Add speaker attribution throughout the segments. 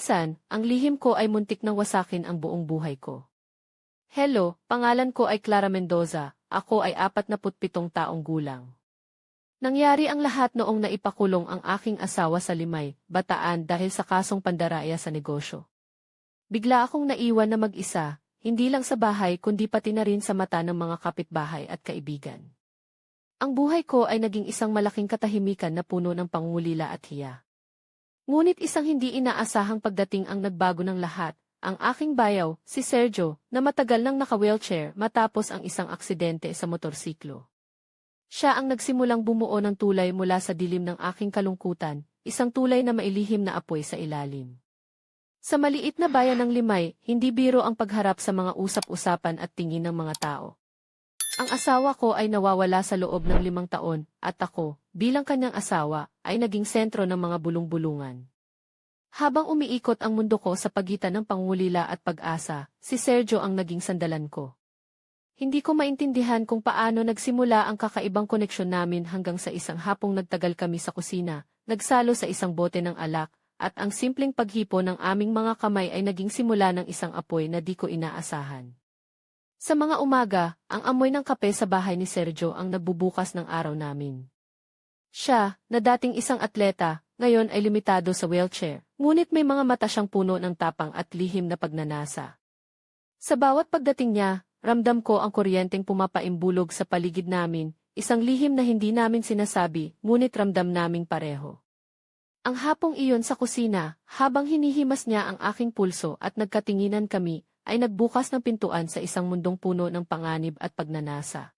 Speaker 1: Minsan, ang lihim ko ay muntik nang wasakin ang buong buhay ko. Hello, pangalan ko ay Clara Mendoza, ako ay 47 taong gulang. Nangyari ang lahat noong naipakulong ang aking asawa sa Limay, Bataan dahil sa kasong pandaraya sa negosyo. Bigla akong naiwan na mag-isa, hindi lang sa bahay kundi pati na rin sa mata ng mga kapitbahay at kaibigan. Ang buhay ko ay naging isang malaking katahimikan na puno ng pangungulila at hiya. Ngunit isang hindi inaasahang pagdating ang nagbago ng lahat, ang aking bayaw, si Sergio, na matagal nang naka-wheelchair matapos ang isang aksidente sa motorsiklo. Siya ang nagsimulang bumuo ng tulay mula sa dilim ng aking kalungkutan, isang tulay na mailihim na apoy sa ilalim. Sa maliit na bayan ng Limay, hindi biro ang pagharap sa mga usap-usapan at tingin ng mga tao. Ang asawa ko ay nawawala sa loob ng limang taon, at ako, bilang kanyang asawa, ay naging sentro ng mga bulong-bulungan. Habang umiikot ang mundo ko sa pagitan ng pangulila at pag-asa, si Sergio ang naging sandalan ko. Hindi ko maintindihan kung paano nagsimula ang kakaibang koneksyon namin hanggang sa isang hapong nagtagal kami sa kusina, nagsalo sa isang bote ng alak, at ang simpleng paghipo ng aming mga kamay ay naging simula ng isang apoy na di ko inaasahan. Sa mga umaga, ang amoy ng kape sa bahay ni Sergio ang nagbubukas ng araw namin. Siya, na dating isang atleta, ngayon ay limitado sa wheelchair, ngunit may mga mata siyang puno ng tapang at lihim na pagnanasa. Sa bawat pagdating niya, Ramdam ko ang kuryenteng pumapaimbulog sa paligid namin, isang lihim na hindi namin sinasabi, ngunit ramdam naming pareho. Ang hapong iyon sa kusina, habang hinihimas niya ang aking pulso at nagkatinginan kami, ay nagbukas ng pintuan sa isang mundong puno ng panganib at pagnanasa.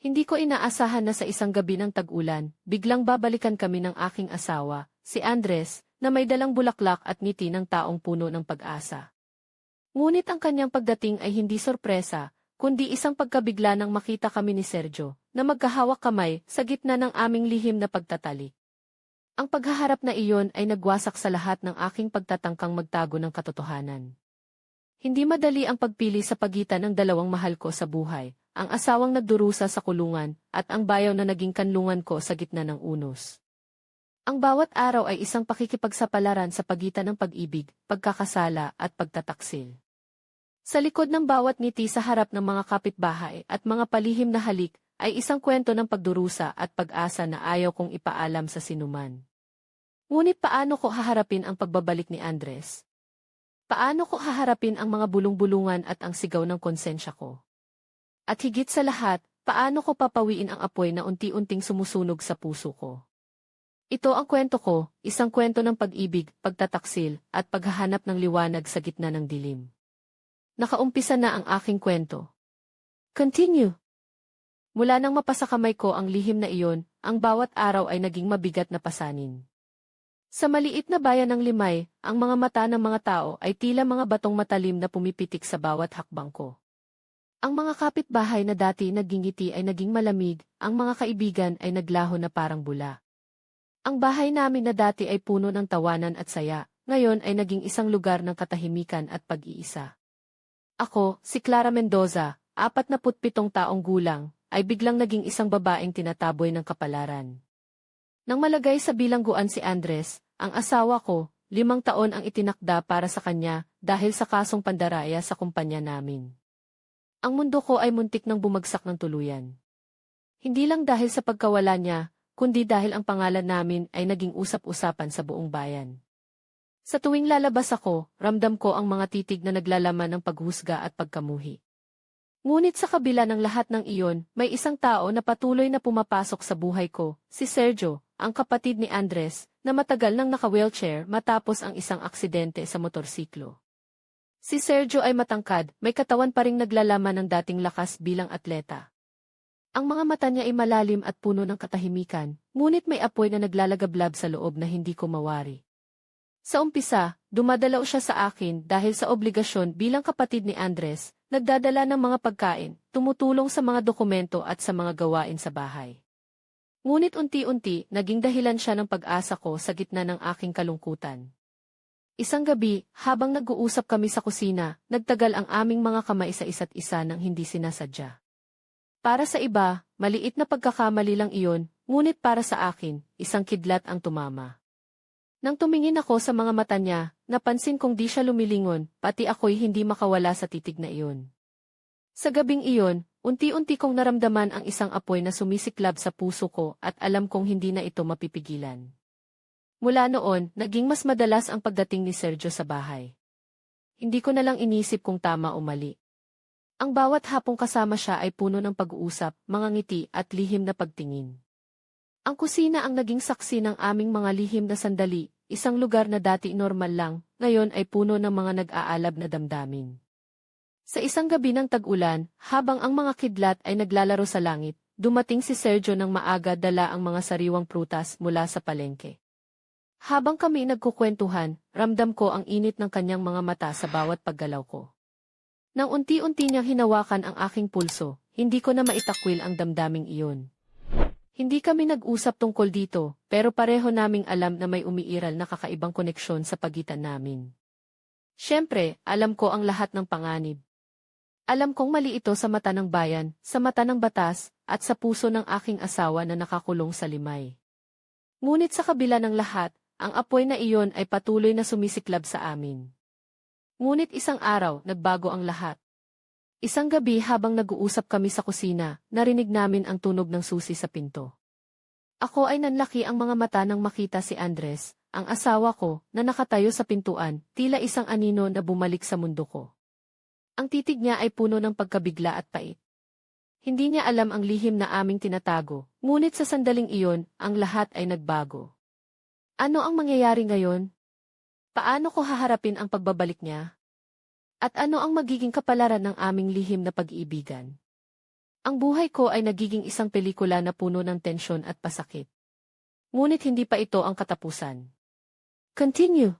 Speaker 1: Hindi ko inaasahan na sa isang gabi ng tag-ulan, biglang babalikan kami ng aking asawa, si Andres, na may dalang bulaklak at ngiti ng taong puno ng pag-asa. Ngunit ang kanyang pagdating ay hindi sorpresa, kundi isang pagkabigla nang makita kami ni Sergio, na magkahawak kamay sa gitna ng aming lihim na pagtatali. Ang paghaharap na iyon ay nagwasak sa lahat ng aking pagtatangkang magtago ng katotohanan. Hindi madali ang pagpili sa pagitan ng dalawang mahal ko sa buhay, ang asawang nagdurusa sa kulungan, at ang bayaw na naging kanlungan ko sa gitna ng unos. Ang bawat araw ay isang pakikipagsapalaran sa pagitan ng pag-ibig, pagkakasala, at pagtataksil. Sa likod ng bawat ngiti sa harap ng mga kapitbahay at mga palihim na halik, ay isang kwento ng pagdurusa at pag-asa na ayaw kong ipaalam sa sinuman. Ngunit paano ko haharapin ang pagbabalik ni Andres? Paano ko haharapin ang mga bulong-bulungan at ang sigaw ng konsensya ko? At higit sa lahat, paano ko papawiin ang apoy na unti-unting sumusunog sa puso ko? Ito ang kwento ko, isang kwento ng pag-ibig, pagtataksil, at paghahanap ng liwanag sa gitna ng dilim. Nakaumpisa na ang aking kwento. Continue. Mula nang mapasa kamay ko ang lihim na iyon, ang bawat araw ay naging mabigat na pasanin. Sa maliit na bayan ng Limay, ang mga mata ng mga tao ay tila mga batong matalim na pumipitik sa bawat hakbang ko. Ang mga kapitbahay na dati nagingiti ay naging malamig, ang mga kaibigan ay naglaho na parang bula. Ang bahay namin na dati ay puno ng tawanan at saya, ngayon ay naging isang lugar ng katahimikan at pag-iisa. Ako, si Clara Mendoza, 47 taong gulang, ay biglang naging isang babaeng tinataboy ng kapalaran. Nang malagay sa bilangguan si Andres, ang asawa ko, limang taon ang itinakda para sa kanya dahil sa kasong pandaraya sa kumpanya namin. Ang mundo ko ay muntik nang bumagsak ng tuluyan. Hindi lang dahil sa pagkawala niya, kundi dahil ang pangalan namin ay naging usap-usapan sa buong bayan. Sa tuwing lalabas ako, ramdam ko ang mga titig na naglalaman ng paghusga at pagkamuhi. Ngunit sa kabila ng lahat ng iyon, may isang tao na patuloy na pumapasok sa buhay ko, si Sergio, ang kapatid ni Andres, na matagal nang naka-wheelchair matapos ang isang aksidente sa motorsiklo. Si Sergio ay matangkad, may katawan pa ring naglalaman ng dating lakas bilang atleta. Ang mga mata niya ay malalim at puno ng katahimikan, ngunit may apoy na naglalagablab sa loob na hindi ko mawari. Sa umpisa, dumadalaw siya sa akin dahil sa obligasyon bilang kapatid ni Andres, nagdadala ng mga pagkain, tumutulong sa mga dokumento at sa mga gawain sa bahay. Ngunit unti-unti, naging dahilan siya ng pag-asa ko sa gitna ng aking kalungkutan. Isang gabi, habang nag-uusap kami sa kusina, nagtagal ang aming mga kamay sa isa't isa nang hindi sinasadya. Para sa iba, maliit na pagkakamali lang iyon, ngunit para sa akin, isang kidlat ang tumama. Nang tumingin ako sa mga mata niya, napansin kong di siya lumilingon, pati ako'y hindi makawala sa titig na iyon. Sa gabing iyon, unti-unti kong naramdaman ang isang apoy na sumisiklab sa puso ko at alam kong hindi na ito mapipigilan. Mula noon, naging mas madalas ang pagdating ni Sergio sa bahay. Hindi ko na lang inisip kung tama o mali. Ang bawat hapong kasama siya ay puno ng pag-uusap, mga ngiti at lihim na pagtingin. Ang kusina ang naging saksi ng aming mga lihim na sandali, isang lugar na dati normal lang, ngayon ay puno ng mga nag-aalab na damdamin. Sa isang gabi ng tag-ulan, habang ang mga kidlat ay naglalaro sa langit, dumating si Sergio ng maaga dala ang mga sariwang prutas mula sa palengke. Habang kami nagkukwentuhan, ramdam ko ang init ng kanyang mga mata sa bawat paggalaw ko. Nang unti-unti niyang hinawakan ang aking pulso, hindi ko na maitakwil ang damdaming iyon. Hindi kami nag-usap tungkol dito, pero pareho naming alam na may umiiral na kakaibang koneksyon sa pagitan namin. Siyempre, alam ko ang lahat ng panganib. Alam kong mali ito sa mata ng bayan, sa mata ng batas, at sa puso ng aking asawa na nakakulong sa limay. Ngunit sa kabila ng lahat, ang apoy na iyon ay patuloy na sumisiklab sa amin. Ngunit isang araw, nagbago ang lahat. Isang gabi habang nag-uusap kami sa kusina, narinig namin ang tunog ng susi sa pinto. Ako ay nanlaki ang mga mata nang makita si Andres, ang asawa ko, na nakatayo sa pintuan, tila isang anino na bumalik sa mundo ko. Ang titig niya ay puno ng pagkabigla at pait. Hindi niya alam ang lihim na aming tinatago, ngunit sa sandaling iyon, ang lahat ay nagbago. Ano ang mangyayari ngayon? Paano ko haharapin ang pagbabalik niya? At ano ang magiging kapalaran ng aming lihim na pag-iibigan? Ang buhay ko ay nagiging isang pelikula na puno ng tensyon at pasakit. Ngunit hindi pa ito ang katapusan. Continue.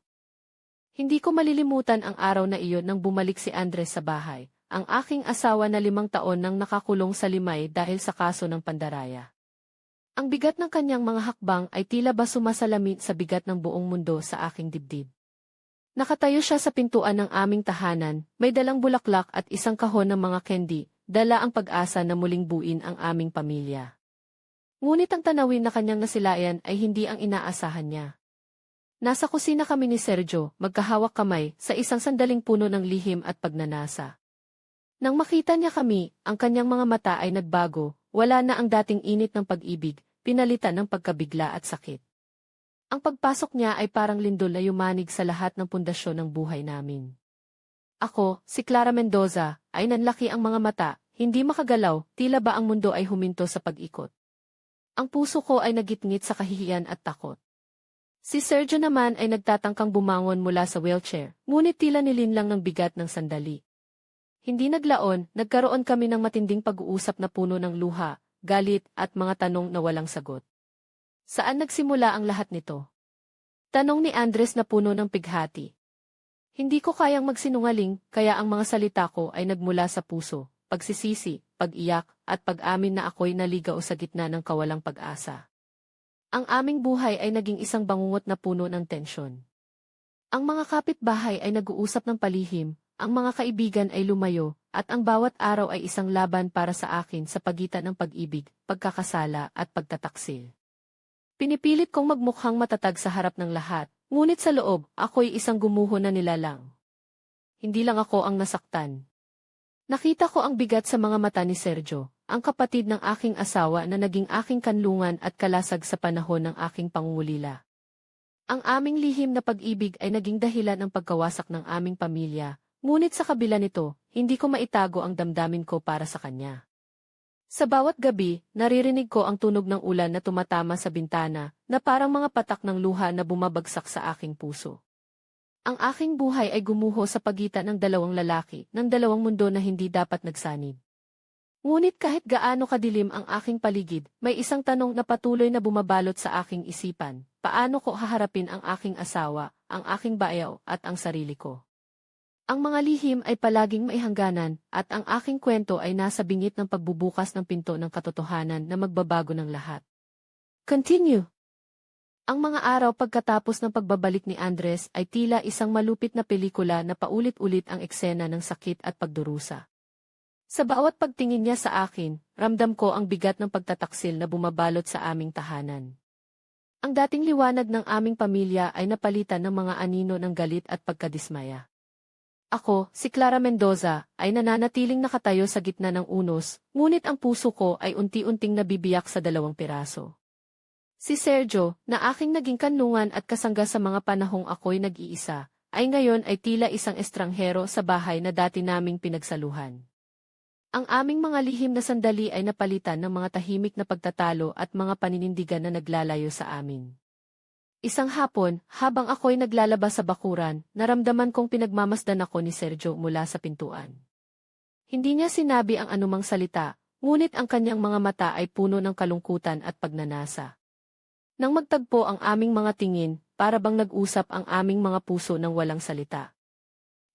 Speaker 1: Hindi ko malilimutan ang araw na iyon nang bumalik si Andres sa bahay, ang aking asawa na limang taon nang nakakulong sa limay dahil sa kaso ng pandaraya. Ang bigat ng kanyang mga hakbang ay tila ba sumasalamin sa bigat ng buong mundo sa aking dibdib. Nakatayo siya sa pintuan ng aming tahanan, may dalang bulaklak at isang kahon ng mga candy, dala ang pag-asa na muling buin ang aming pamilya. Ngunit ang tanawin na kanyang nasilayan ay hindi ang inaasahan niya. Nasa kusina kami ni Sergio, magkahawak kamay, sa isang sandaling puno ng lihim at pagnanasa. Nang makita niya kami, ang kanyang mga mata ay nagbago, wala na ang dating init ng pag-ibig, pinalitan ng pagkabigla at sakit. Ang pagpasok niya ay parang lindol na yumanig sa lahat ng pundasyon ng buhay namin. Ako, si Clara Mendoza, ay nanlaki ang mga mata, hindi makagalaw, tila ba ang mundo ay huminto sa pag-ikot. Ang puso ko ay nagitngit sa kahihiyan at takot. Si Sergio naman ay nagtatangkang bumangon mula sa wheelchair, ngunit tila nilinlang ng bigat ng sandali. Hindi naglaon, nagkaroon kami ng matinding pag-uusap na puno ng luha, galit at mga tanong na walang sagot. Saan nagsimula ang lahat nito? Tanong ni Andres na puno ng pighati. Hindi ko kayang magsinungaling, kaya ang mga salita ko ay nagmula sa puso, pagsisisi, pag-iyak, at pag-amin na ako'y naligaw sa gitna ng kawalang pag-asa. Ang aming buhay ay naging isang bangungot na puno ng tensyon. Ang mga kapitbahay ay nag-uusap ng palihim, ang mga kaibigan ay lumayo, at ang bawat araw ay isang laban para sa akin sa pagitan ng pag-ibig, pagkakasala at pagtataksil. Pinipilit kong magmukhang matatag sa harap ng lahat, ngunit sa loob, ako'y isang gumuho na nilalang. Hindi lang ako ang nasaktan. Nakita ko ang bigat sa mga mata ni Sergio, ang kapatid ng aking asawa na naging aking kanlungan at kalasag sa panahon ng aking pangungulila. Ang aming lihim na pag-ibig ay naging dahilan ng pagkawasak ng aming pamilya, ngunit sa kabila nito, hindi ko maitago ang damdamin ko para sa kanya. Sa bawat gabi, naririnig ko ang tunog ng ulan na tumatama sa bintana, na parang mga patak ng luha na bumabagsak sa aking puso. Ang aking buhay ay gumuho sa pagitan ng dalawang lalaki, ng dalawang mundo na hindi dapat nagsanib. Ngunit kahit gaano kadilim ang aking paligid, may isang tanong na patuloy na bumabalot sa aking isipan, paano ko haharapin ang aking asawa, ang aking bayaw, at ang sarili ko. Ang mga lihim ay palaging may hangganan, at ang aking kwento ay nasa bingit ng pagbubukas ng pinto ng katotohanan na magbabago ng lahat. Continue. Ang mga araw pagkatapos ng pagbabalik ni Andres ay tila isang malupit na pelikula na paulit-ulit ang eksena ng sakit at pagdurusa. Sa bawat pagtingin niya sa akin, ramdam ko ang bigat ng pagtataksil na bumabalot sa aming tahanan. Ang dating liwanag ng aming pamilya ay napalitan ng mga anino ng galit at pagkadismaya. Ako, si Clara Mendoza, ay nananatiling nakatayo sa gitna ng unos, ngunit ang puso ko ay unti-unting nabibiyak sa dalawang piraso. Si Sergio, na aking naging kanlungan at kasangga sa mga panahong ako'y nag-iisa, ay ngayon ay tila isang estranghero sa bahay na dati naming pinagsaluhan. Ang aming mga lihim na sandali ay napalitan ng mga tahimik na pagtatalo at mga paninindigan na naglalayo sa amin. Isang hapon, habang ako'y naglalabas sa bakuran, naramdaman kong pinagmamasdan ako ni Sergio mula sa pintuan. Hindi niya sinabi ang anumang salita, ngunit ang kanyang mga mata ay puno ng kalungkutan at pagnanasa. Nang magtagpo ang aming mga tingin, para bang nag-usap ang aming mga puso ng walang salita.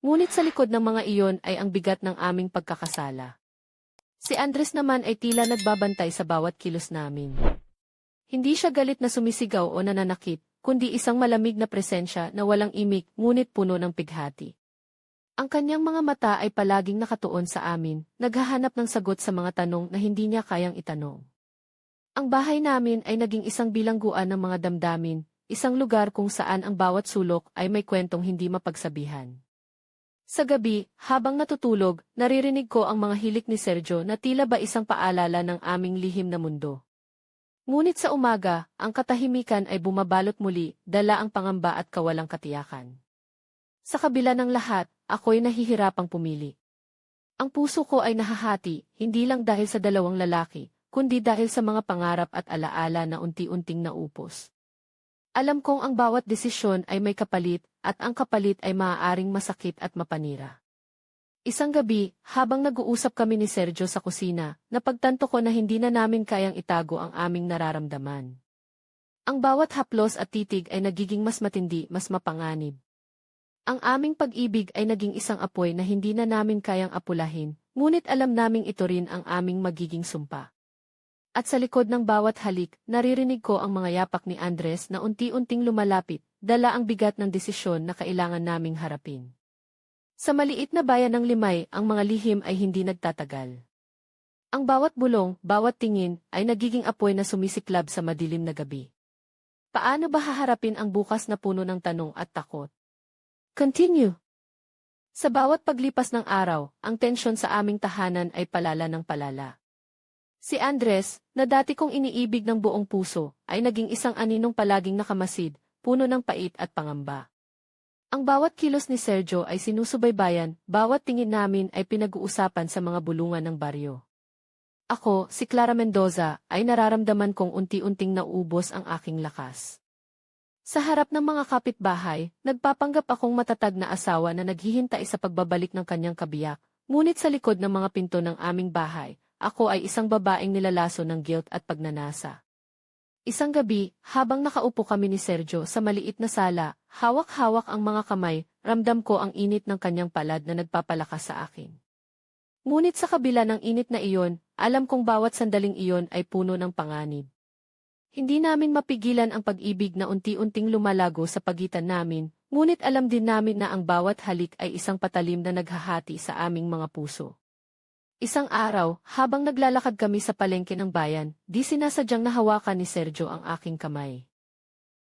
Speaker 1: Ngunit sa likod ng mga iyon ay ang bigat ng aming pagkakasala. Si Andres naman ay tila nagbabantay sa bawat kilos namin. Hindi siya galit na sumisigaw o nananakit, kundi isang malamig na presensya na walang imik ngunit puno ng pighati. Ang kanyang mga mata ay palaging nakatuon sa amin, naghahanap ng sagot sa mga tanong na hindi niya kayang itanong. Ang bahay namin ay naging isang bilangguan ng mga damdamin, isang lugar kung saan ang bawat sulok ay may kwentong hindi mapagsabihan. Sa gabi, habang natutulog, naririnig ko ang mga hilik ni Sergio na tila ba isang paalala ng aming lihim na mundo. Ngunit sa umaga, ang katahimikan ay bumabalot muli, dala ang pangamba at kawalang katiyakan. Sa kabila ng lahat, ako'y nahihirapang pumili. Ang puso ko ay nahahati, hindi lang dahil sa dalawang lalaki, kundi dahil sa mga pangarap at alaala na unti-unting naupos. Alam kong ang bawat desisyon ay may kapalit, at ang kapalit ay maaaring masakit at mapanira. Isang gabi, habang nag-uusap kami ni Sergio sa kusina, napagtanto ko na hindi na namin kayang itago ang aming nararamdaman. Ang bawat haplos at titig ay nagiging mas matindi, mas mapanganib. Ang aming pag-ibig ay naging isang apoy na hindi na namin kayang apulahin, ngunit alam naming ito rin ang aming magiging sumpa. At sa likod ng bawat halik, naririnig ko ang mga yapak ni Andres na unti-unting lumalapit, dala ang bigat ng desisyon na kailangan naming harapin. Sa maliit na bayan ng Limay, ang mga lihim ay hindi nagtatagal. Ang bawat bulong, bawat tingin, ay nagiging apoy na sumisiklab sa madilim na gabi. Paano ba haharapin ang bukas na puno ng tanong at takot? Continue. Sa bawat paglipas ng araw, ang tensyon sa aming tahanan ay palala ng palala. Si Andres, na dati kong iniibig ng buong puso, ay naging isang aninong palaging nakamasid, puno ng pait at pangamba. Ang bawat kilos ni Sergio ay sinusubaybayan, bawat tingin namin ay pinag-uusapan sa mga bulungan ng baryo. Ako, si Clara Mendoza, ay nararamdaman kong unti-unting nauubos ang aking lakas. Sa harap ng mga kapitbahay, nagpapanggap akong matatag na asawa na naghihintay sa pagbabalik ng kanyang kabiyak, ngunit sa likod ng mga pinto ng aming bahay, ako ay isang babaeng nilalaso ng guilt at pagnanasa. Isang gabi, habang nakaupo kami ni Sergio sa maliit na sala, hawak-hawak ang mga kamay, ramdam ko ang init ng kanyang palad na nagpapalakas sa akin. Ngunit sa kabila ng init na iyon, alam kong bawat sandaling iyon ay puno ng panganib. Hindi namin mapigilan ang pag-ibig na unti-unting lumalago sa pagitan namin, ngunit alam din namin na ang bawat halik ay isang patalim na naghahati sa aming mga puso. Isang araw, habang naglalakad kami sa palengke ng bayan, di sinasadyang nahawakan ni Sergio ang aking kamay.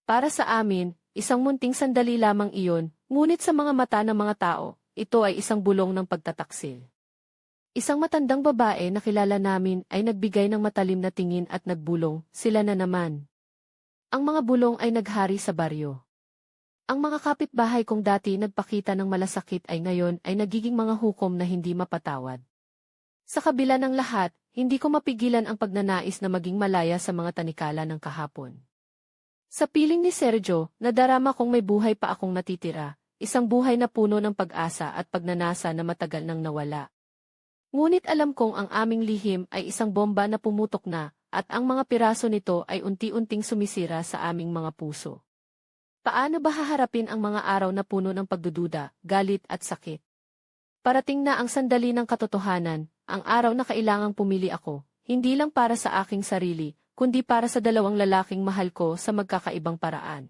Speaker 1: Para sa amin, isang munting sandali lamang iyon, ngunit sa mga mata ng mga tao, ito ay isang bulong ng pagtataksil. Isang matandang babae na kilala namin ay nagbigay ng matalim na tingin at nagbulong, sila na naman. Ang mga bulong ay naghari sa baryo. Ang mga kapitbahay kong dati nagpakita ng malasakit ay ngayon ay nagiging mga hukom na hindi mapatawad. Sa kabila ng lahat, hindi ko mapigilan ang pagnanais na maging malaya sa mga tanikala ng kahapon. Sa piling ni Sergio, nadarama kong may buhay pa akong natitira, isang buhay na puno ng pag-asa at pagnanasa na matagal nang nawala. Ngunit alam kong ang aming lihim ay isang bomba na pumutok na, at ang mga piraso nito ay unti-unting sumisira sa aming mga puso. Paano ba haharapin ang mga araw na puno ng pagdududa, galit at sakit? Parating na ang sandali ng katotohanan, ang araw na kailangang pumili ako, hindi lang para sa aking sarili, kundi para sa dalawang lalaking mahal ko sa magkakaibang paraan.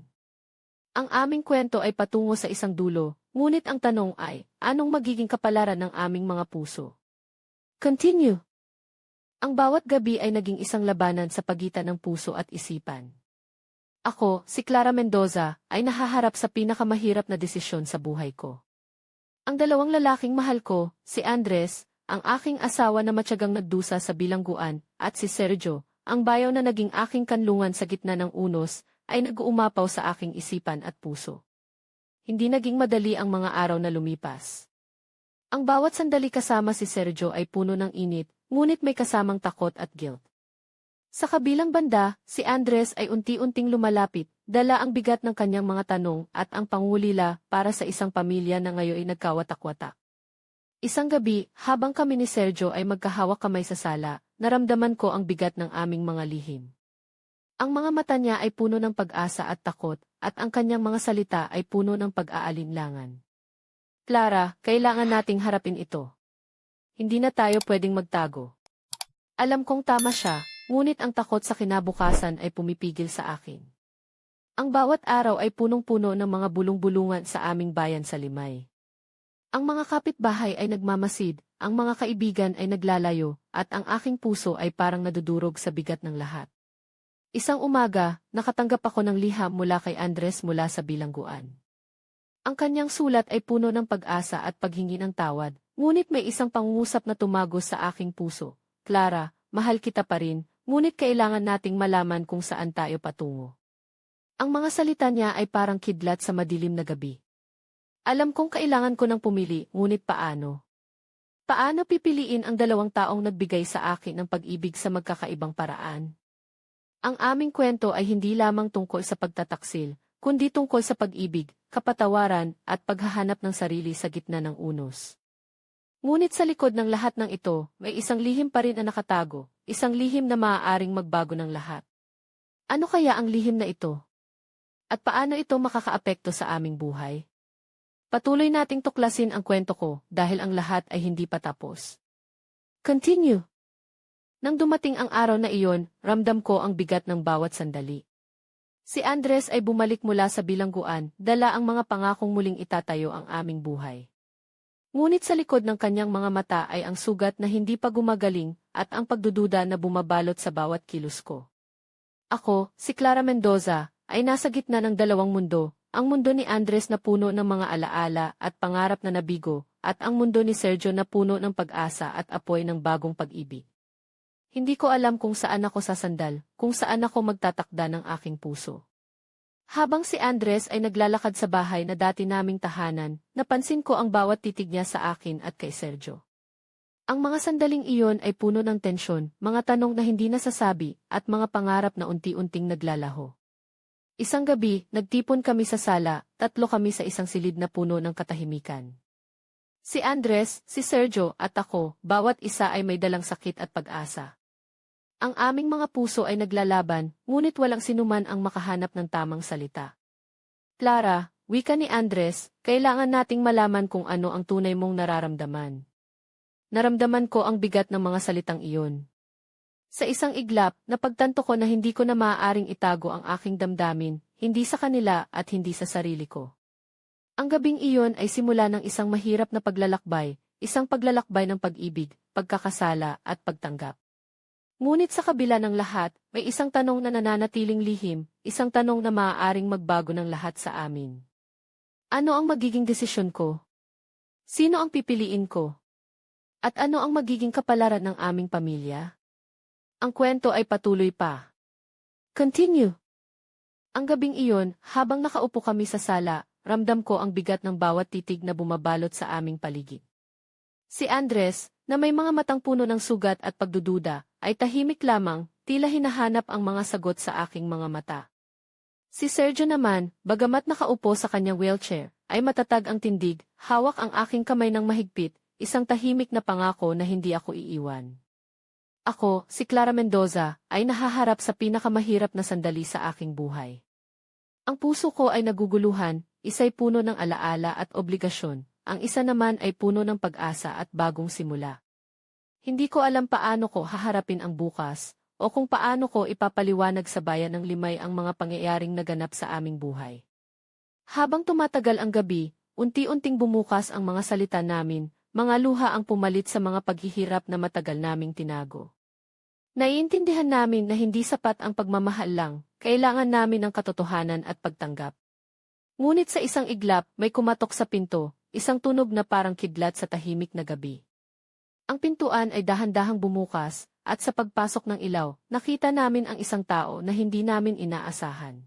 Speaker 1: Ang aming kwento ay patungo sa isang dulo, ngunit ang tanong ay, anong magiging kapalaran ng aming mga puso? Continue. Ang bawat gabi ay naging isang labanan sa pagitan ng puso at isipan. Ako, si Clara Mendoza, ay nahaharap sa pinakamahirap na desisyon sa buhay ko. Ang dalawang lalaking mahal ko, si Andres, ang aking asawa na matyagang nagdusa sa bilangguan, at si Sergio, ang bayaw na naging aking kanlungan sa gitna ng unos, ay nag-uumapaw sa aking isipan at puso. Hindi naging madali ang mga araw na lumipas. Ang bawat sandali kasama si Sergio ay puno ng init, ngunit may kasamang takot at guilt. Sa kabilang banda, si Andres ay unti-unting lumalapit, dala ang bigat ng kanyang mga tanong at ang pangulila para sa isang pamilya na ngayon ay nagkawatak-watak. Isang gabi, habang kami ni Sergio ay magkahawak kamay sa sala, naramdaman ko ang bigat ng aming mga lihim. Ang mga mata niya ay puno ng pag-asa at takot, at ang kanyang mga salita ay puno ng pag-aalinlangan. Clara, kailangan nating harapin ito. Hindi na tayo pwedeng magtago. Alam kong tama siya, ngunit ang takot sa kinabukasan ay pumipigil sa akin. Ang bawat araw ay punong-puno ng mga bulong-bulungan sa aming bayan sa Limay. Ang mga kapitbahay ay nagmamasid, ang mga kaibigan ay naglalayo, at ang aking puso ay parang nadudurog sa bigat ng lahat. Isang umaga, nakatanggap ako ng liham mula kay Andres mula sa bilangguan. Ang kanyang sulat ay puno ng pag-asa at paghingi ng tawad, ngunit may isang pangungusap na tumagos sa aking puso. Clara, mahal kita pa rin, ngunit kailangan nating malaman kung saan tayo patungo. Ang mga salita niya ay parang kidlat sa madilim na gabi. Alam kong kailangan ko ng pumili, ngunit paano? Paano pipiliin ang dalawang taong nagbigay sa akin ng pag-ibig sa magkakaibang paraan? Ang aming kwento ay hindi lamang tungkol sa pagtataksil, kundi tungkol sa pag-ibig, kapatawaran, at paghahanap ng sarili sa gitna ng unos. Ngunit sa likod ng lahat ng ito, may isang lihim pa rin na nakatago, isang lihim na maaaring magbago ng lahat. Ano kaya ang lihim na ito? At paano ito makakaapekto sa aming buhay? Patuloy nating tuklasin ang kwento ko dahil ang lahat ay hindi pa tapos. Continue. Nang dumating ang araw na iyon, ramdam ko ang bigat ng bawat sandali. Si Andres ay bumalik mula sa bilangguan, dala ang mga pangakong muling itatayo ang aming buhay. Ngunit sa likod ng kanyang mga mata ay ang sugat na hindi pa gumagaling at ang pagdududa na bumabalot sa bawat kilos ko. Ako, si Clara Mendoza, ay nasa gitna ng dalawang mundo, ang mundo ni Andres na puno ng mga alaala at pangarap na nabigo, at ang mundo ni Sergio na puno ng pag-asa at apoy ng bagong pag-ibig. Hindi ko alam kung saan ako sasandal, kung saan ako magtatakda ng aking puso. Habang si Andres ay naglalakad sa bahay na dati naming tahanan, napansin ko ang bawat titig niya sa akin at kay Sergio. Ang mga sandaling iyon ay puno ng tensyon, mga tanong na hindi nasasabi, at mga pangarap na unti-unting naglalaho. Isang gabi, nagtipon kami sa sala, tatlo kami sa isang silid na puno ng katahimikan. Si Andres, si Sergio, at ako, bawat isa ay may dalang sakit at pag-asa. Ang aming mga puso ay naglalaban, ngunit walang sinuman ang makahanap ng tamang salita. Clara, wika ni Andres, kailangan nating malaman kung ano ang tunay mong nararamdaman. Naramdaman ko ang bigat ng mga salitang iyon. Sa isang iglap, napagtanto ko na hindi ko na maaaring itago ang aking damdamin, hindi sa kanila at hindi sa sarili ko. Ang gabing iyon ay simula ng isang mahirap na paglalakbay, isang paglalakbay ng pag-ibig, pagkakasala at pagtanggap. Ngunit sa kabila ng lahat, may isang tanong na nananatiling lihim, isang tanong na maaaring magbago ng lahat sa amin. Ano ang magiging desisyon ko? Sino ang pipiliin ko? At ano ang magiging kapalaran ng aming pamilya? Ang kwento ay patuloy pa. Continue. Ang gabing iyon, habang nakaupo kami sa sala, ramdam ko ang bigat ng bawat titig na bumabalot sa aming paligid. Si Andres, na may mga matang puno ng sugat at pagdududa, ay tahimik lamang, tila hinahanap ang mga sagot sa aking mga mata. Si Sergio naman, bagamat nakaupo sa kanyang wheelchair, ay matatag ang tindig, hawak ang aking kamay ng mahigpit, isang tahimik na pangako na hindi ako iiwan. Ako, si Clara Mendoza, ay nahaharap sa pinakamahirap na sandali sa aking buhay. Ang puso ko ay naguguluhan, isa'y puno ng alaala at obligasyon, ang isa naman ay puno ng pag-asa at bagong simula. Hindi ko alam paano ko haharapin ang bukas, o kung paano ko ipapaliwanag sa bayan ng limay ang mga pangyayaring naganap sa aming buhay. Habang tumatagal ang gabi, unti-unting bumukas ang mga salita namin, mga luha ang pumalit sa mga paghihirap na matagal naming tinago. Naiintindihan namin na hindi sapat ang pagmamahal lang, kailangan namin ng katotohanan at pagtanggap. Ngunit sa isang iglap, may kumatok sa pinto, isang tunog na parang kidlat sa tahimik na gabi. Ang pintuan ay dahan-dahang bumukas, at sa pagpasok ng ilaw, nakita namin ang isang tao na hindi namin inaasahan.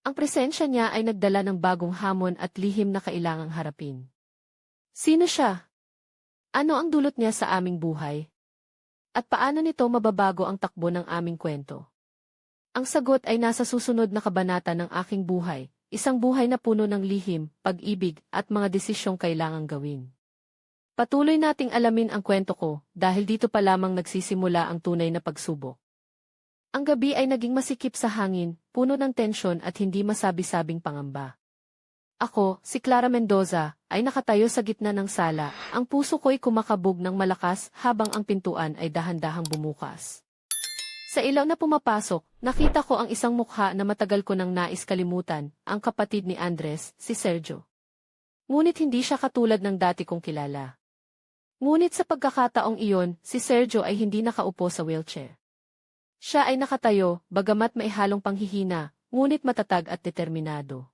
Speaker 1: Ang presensya niya ay nagdala ng bagong hamon at lihim na kailangang harapin. Sino siya? Ano ang dulot niya sa aming buhay? At paano nito mababago ang takbo ng aming kwento? Ang sagot ay nasa susunod na kabanata ng aking buhay, isang buhay na puno ng lihim, pag-ibig, at mga desisyong kailangang gawin. Patuloy nating alamin ang kwento ko dahil dito pa lamang nagsisimula ang tunay na pagsubok. Ang gabi ay naging masikip sa hangin, puno ng tensyon at hindi masabi-sabing pangamba. Ako, si Clara Mendoza, ay nakatayo sa gitna ng sala, ang puso ko'y kumakabog ng malakas habang ang pintuan ay dahan-dahang bumukas. Sa ilaw na pumapasok, nakita ko ang isang mukha na matagal ko nang nais kalimutan, ang kapatid ni Andres, si Sergio. Ngunit hindi siya katulad ng dati kong kilala. Ngunit sa pagkakataong iyon, si Sergio ay hindi nakaupo sa wheelchair. Siya ay nakatayo, bagamat may halong panghihina, ngunit matatag at determinado.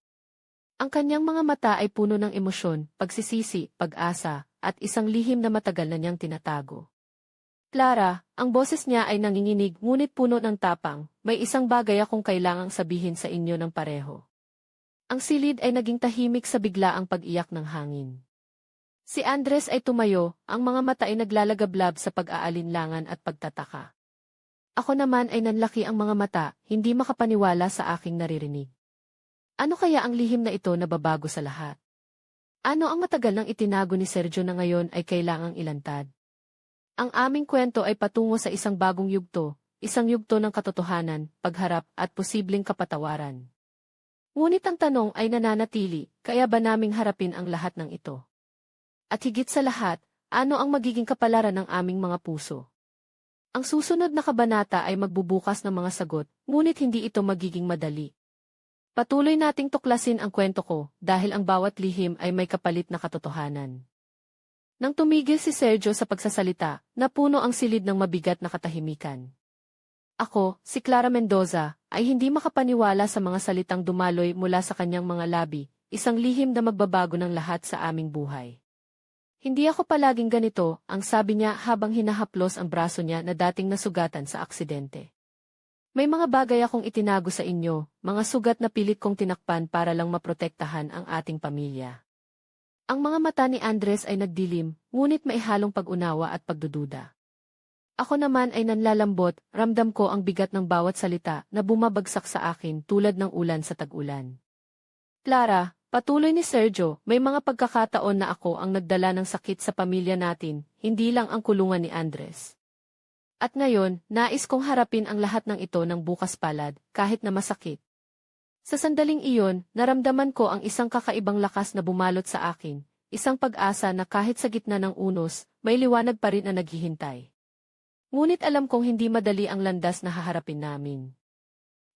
Speaker 1: Ang kanyang mga mata ay puno ng emosyon, pagsisisi, pag-asa, at isang lihim na matagal na niyang tinatago. Clara, ang boses niya ay nanginginig ngunit puno ng tapang, may isang bagay akong kailangang sabihin sa inyo ng pareho. Ang silid ay naging tahimik sa biglaang pag-iyak ng hangin. Si Andres ay tumayo, ang mga mata ay naglalagablab sa pag-aalinlangan at pagtataka. Ako naman ay nanlaki ang mga mata, hindi makapaniwala sa aking naririnig. Ano kaya ang lihim na ito na babago sa lahat? Ano ang matagal nang itinago ni Sergio na ngayon ay kailangang ilantad? Ang aming kwento ay patungo sa isang bagong yugto, isang yugto ng katotohanan, pagharap at posibleng kapatawaran. Ngunit ang tanong ay nananatili, kaya ba naming harapin ang lahat ng ito? At higit sa lahat, ano ang magiging kapalaran ng aming mga puso? Ang susunod na kabanata ay magbubukas ng mga sagot, ngunit hindi ito magiging madali. Patuloy nating tuklasin ang kwento ko dahil ang bawat lihim ay may kapalit na katotohanan. Nang tumigil si Sergio sa pagsasalita, napuno ang silid ng mabigat na katahimikan. Ako, si Clara Mendoza, ay hindi makapaniwala sa mga salitang dumaloy mula sa kanyang mga labi, isang lihim na magbabago ng lahat sa aming buhay. Hindi ako palaging ganito, ang sabi niya habang hinahaplos ang braso niya na dating nasugatan sa aksidente. May mga bagay akong itinago sa inyo, mga sugat na pilit kong tinakpan para lang maprotektahan ang ating pamilya. Ang mga mata ni Andres ay nagdilim, ngunit may halong pag-unawa at pagdududa. Ako naman ay nanlalambot, ramdam ko ang bigat ng bawat salita na bumabagsak sa akin tulad ng ulan sa tag-ulan. Clara, patuloy ni Sergio, may mga pagkakataon na ako ang nagdala ng sakit sa pamilya natin, hindi lang ang kulungan ni Andres. At ngayon, nais kong harapin ang lahat ng ito ng bukas palad, kahit na masakit. Sa sandaling iyon, naramdaman ko ang isang kakaibang lakas na bumalot sa akin, isang pag-asa na kahit sa gitna ng unos, may liwanag pa rin na naghihintay. Ngunit alam kong hindi madali ang landas na haharapin namin.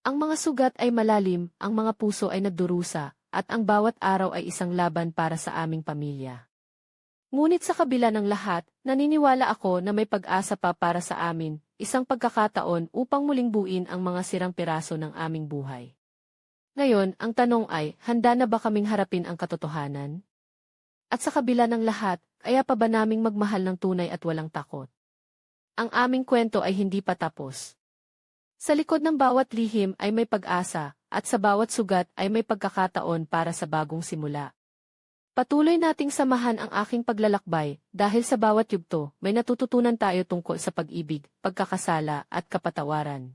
Speaker 1: Ang mga sugat ay malalim, ang mga puso ay nagdurusa, at ang bawat araw ay isang laban para sa aming pamilya. Ngunit sa kabila ng lahat, naniniwala ako na may pag-asa pa para sa amin, isang pagkakataon upang muling buin ang mga sirang piraso ng aming buhay. Ngayon, ang tanong ay, handa na ba kaming harapin ang katotohanan? At sa kabila ng lahat, kaya pa ba naming magmahal ng tunay at walang takot? Ang aming kwento ay hindi pa tapos. Sa likod ng bawat lihim ay may pag-asa, at sa bawat sugat ay may pagkakataon para sa bagong simula. Patuloy nating samahan ang aking paglalakbay dahil sa bawat yugto may natututunan tayo tungkol sa pag-ibig, pagkakasala at kapatawaran.